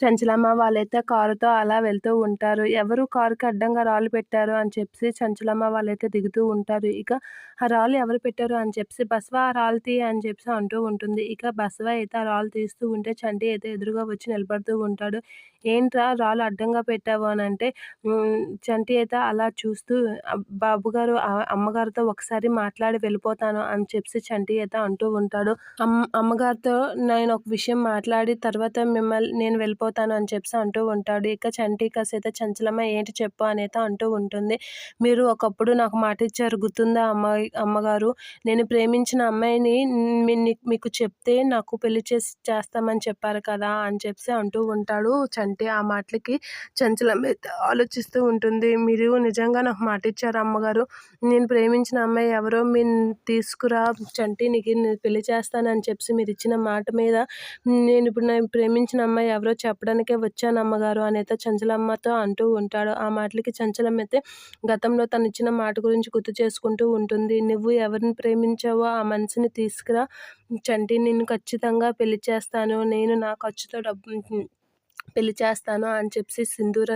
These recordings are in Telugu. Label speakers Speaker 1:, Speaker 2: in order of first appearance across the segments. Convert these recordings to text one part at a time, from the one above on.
Speaker 1: చంచలమ్మ వాళ్ళైతే కారుతో అలా వెళ్తూ ఉంటారు. ఎవరు కారుకి అడ్డంగా రాళ్ళు పెట్టారు అని చెప్పి చంచలమ్మ వాళ్ళైతే దిగుతూ ఉంటారు. ఇక ఆ రాళ్ళు ఎవరు పెట్టారు అని చెప్పి బసవ ఆ రాళ్ళు తీ అని చెప్పి అంటూ ఉంటుంది. ఇక బసవ అయితే ఆ రాళ్ళు తీస్తూ ఉంటే చంటి అయితే ఎదురుగా వచ్చి నిలబడుతూ ఉంటాడు. ఏంట్రా రాళ్ళు అడ్డంగా పెట్టావు అని అంటే చంటి అయితే అలా చూస్తూ బాబుగారు అమ్మగారితో ఒకసారి మాట్లాడి వెళ్ళిపోతాను అని చెప్పి చంటి అయితే అంటూ ఉంటాడు. అమ్ అమ్మగారితో నేను ఒక విషయం మాట్లాడి తర్వాత మిమ్మల్ని నేను వెళ్ళిపో వెళ్ళిపోతాను అని చెప్పి అంటూ ఉంటాడు. ఇక చంటి కాసేత చంచలమ్మ ఏంటి చెప్పు అనేది అంటూ ఉంటుంది. మీరు ఒకప్పుడు నాకు మాట ఇచ్చారు గుర్తుందా అమ్మ అమ్మగారు నేను ప్రేమించిన అమ్మాయిని మీకు చెప్తే నాకు పెళ్ళి చేసి చేస్తామని చెప్పారు కదా అని చెప్పి అంటూ ఉంటాడు చంటి ఆ మాటలకి చంచలమ్మ ఆలోచిస్తూ ఉంటుంది మీరు నిజంగా నాకు మాట ఇచ్చారు అమ్మగారు నేను ప్రేమించిన అమ్మాయి ఎవరో మీరు తీసుకురా చంటి నీకు పెళ్ళి చేస్తానని చెప్పి మీరు ఇచ్చిన మాట మీద నేను ఇప్పుడు నేను ప్రేమించిన అమ్మాయి ఎవరో చెప్పడానికే వచ్చాను అమ్మగారు అని అయితే చంచలమ్మతో అంటూ ఉంటాడు. ఆ మాటలకి చంచలమ్మ అయితే గతంలో తను ఇచ్చిన మాట గురించి గుర్తు చేసుకుంటూ ఉంటుంది. నువ్వు ఎవరిని ప్రేమించావో ఆ మనిషిని తీసుకురా. చంటి నిన్ను ఖచ్చితంగా పెళ్ళి చేస్తాను. నేను నా ఖర్చుతో డబ్బు పెళ్ళి చేస్తాను అని చెప్పి సింధూర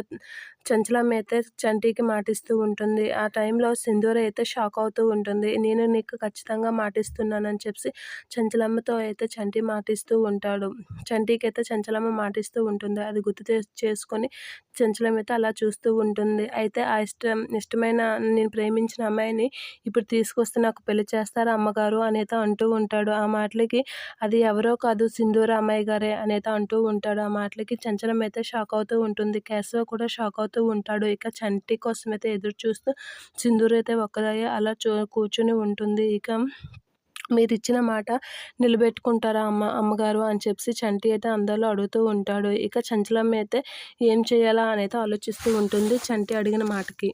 Speaker 1: చంచలమ్మ అయితే చంటికి మాటిస్తూ ఉంటుంది. ఆ టైంలో సింధూర అయితే షాక్ అవుతూ ఉంటుంది. నేను నీకు ఖచ్చితంగా మాటిస్తున్నానని చెప్పి చంచలమ్మతో అయితే చంటి మాటిస్తూ ఉంటాడు. చంటికి అయితే చంచలమ్మ మాటిస్తూ ఉంటుంది. అది గుర్తు చేసుకొని చంచలమ్మ అయితే అలా చూస్తూ ఉంటుంది. అయితే ఆ ఇష్టం ఇష్టమైన నేను ప్రేమించిన అమ్మాయిని ఇప్పుడు తీసుకొస్తే నాకు పెళ్ళి చేస్తారా అమ్మగారు? అనేత అంటూ ఉంటాడు. ఆ మాటలకి అది ఎవరో కాదు సింధూర అమ్మాయి గారే అనేత అంటూ ఉంటాడు. ఆ మాటలకి చంచలం అయితే షాక్ అవుతూ ఉంటుంది. కేశవ కూడా షాక్ అవుతూ అవుతూ ఉంటాడు. ఇక చంటి కోసం అయితే ఎదురు చూస్తూ సింధూర్ అయితే ఒక్కదయ్యే అలా చూ కూర్చుని ఉంటుంది. ఇక మీరు ఇచ్చిన మాట నిలబెట్టుకుంటారా అమ్మ అమ్మగారు అని చెప్పి చంటి అయితే అందరిలో అడుగుతూ ఉంటాడు. ఇక చంచలమ్మ అయితే ఏం చేయాలా అని అయితే ఆలోచిస్తూ ఉంటుంది చంటి అడిగిన మాటకి.